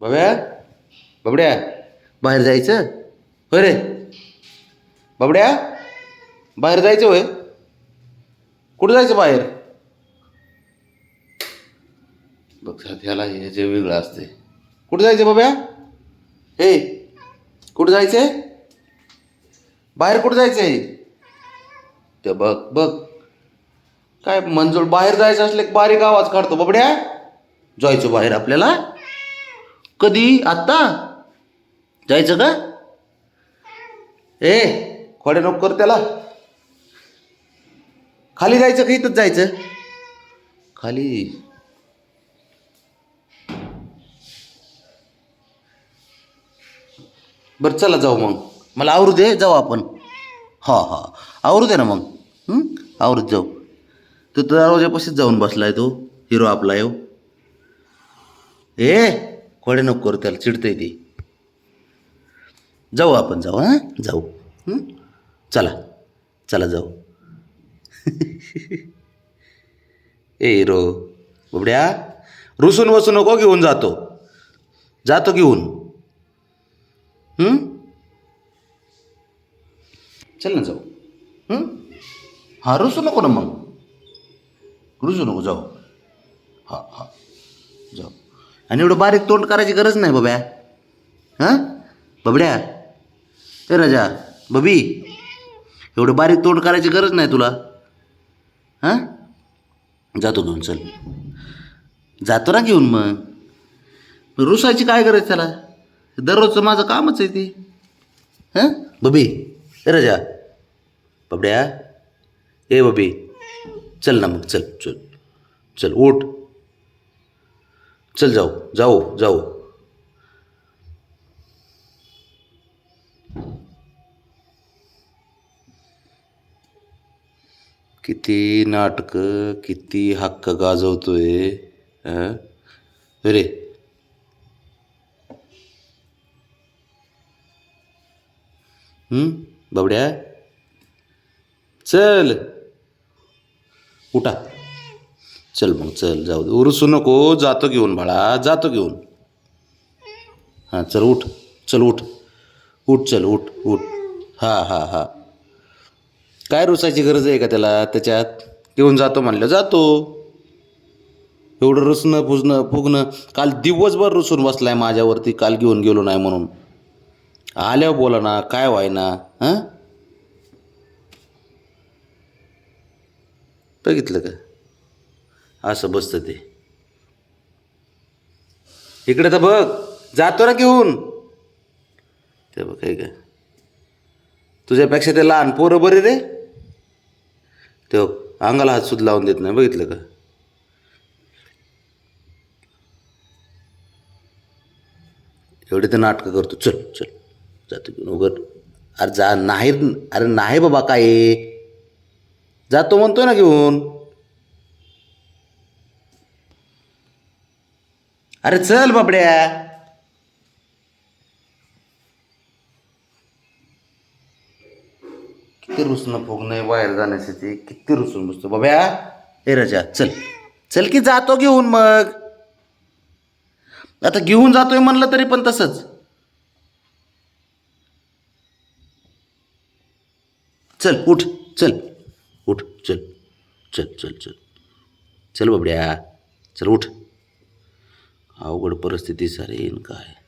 बाब्या? बाबड्या? बाहेर जायचं? होय रे. बाबड्या? बाहेर जायचं होय? कुठं जायचं बाहेर? बघ ह्याला हे जे वेगळं असते कुठं जायचं बाब्या? हे कुठं जायचंय? बाहेर कुठं जायचंय? ते बघ बघ. काय मंजूळ बाहेर जायचं असलं बारीक आवाज काढतो बाबड्या. जायचं बाहेर आपल्याला. कधी? आत्ता? जायचं का? ए खोडे नको कर त्याला. खाली जायचं का इथंच जायचं? खाली. बरं चला जाऊ मग. मला आवरू दे जाऊ आपण. हा हा. आवरू दे ना मग. आवरूत आवरूच जाऊ. तो दरवाजापाशीच जाऊन बसलाय तो. हिरो आपला येऊ हो. ए खोडे नको करू त्याला चिडतंय ती जाऊ आपण जाऊ हां जाऊ चला चला जाऊ ए रो बुबड्या रुसून बसू नको घेऊन जातो जातो घेऊन चल ना जाऊ हां रुसू नको ना मग रुसू नको जाऊ हां हां जाऊ आणि एवढं बारीक तोंड करायची गरज नाही बाब्या. हां? बबड्या. ए राजा बबी एवढं बारीक तोंड करायची गरज नाही तुला. हां? जातो घेऊन चल. जातो ना घेऊन मग. रुसायची काय गरज त्याला? दररोजचं माझं कामच आहे ते. हां? बबी ए राजा. बबड्या. ए बबी. चल ना मग चल चल. चल ओट चल जाऊ जाऊ जाऊ. किती नाटकं किती हक्क गाजवतोय रे हं? बाबड्या? चल. उठा. चल मग चल जाऊ दे. उरसू नको जातो घेऊन बाळा जातो घेऊन. हां चल उठ चल उठ. उठ चल उठ उठ. हां हां हां. काय रुसायची गरज आहे का त्याला? त्याच्यात? घेऊन जातो म्हणलं जातो. एवढं रुसणं फुजणं फुगणं. काल दिवसभर रुसून बसला आहे माझ्यावरती काल घेऊन गेलो नाही म्हणून. आल्यावर बोला ना काय व्हायना हां? बघितलं का? असं बसतं ते. इकडे तर बघ जातो ना घेऊन. ते बघ काय? का तुझ्यापेक्षा ते लहान पोरं बरे रे. ते अंगाला हात सुद्धा लावून देत नाही बघितलं का? एवढे तर नाटकं करतो. चल चल जातो घेऊन उघड. अरे जा नाही अरे नाही बाबा काय? जातो म्हणतोय ना घेऊन. अरे चल बाबड्या किती रुसणं फुगणं बाहेर जाण्यासाठी किती रुसून बसतो. बाब्या ए रजा चल. चल की जातो घेऊन मग. आता घेऊन जातोय म्हणलं तरी पण तसंच. चल उठ चल. उठ चल. चल चल चल. चल बाबड्या चल उठ. अवघड परिस्थिती सारी येईन काय?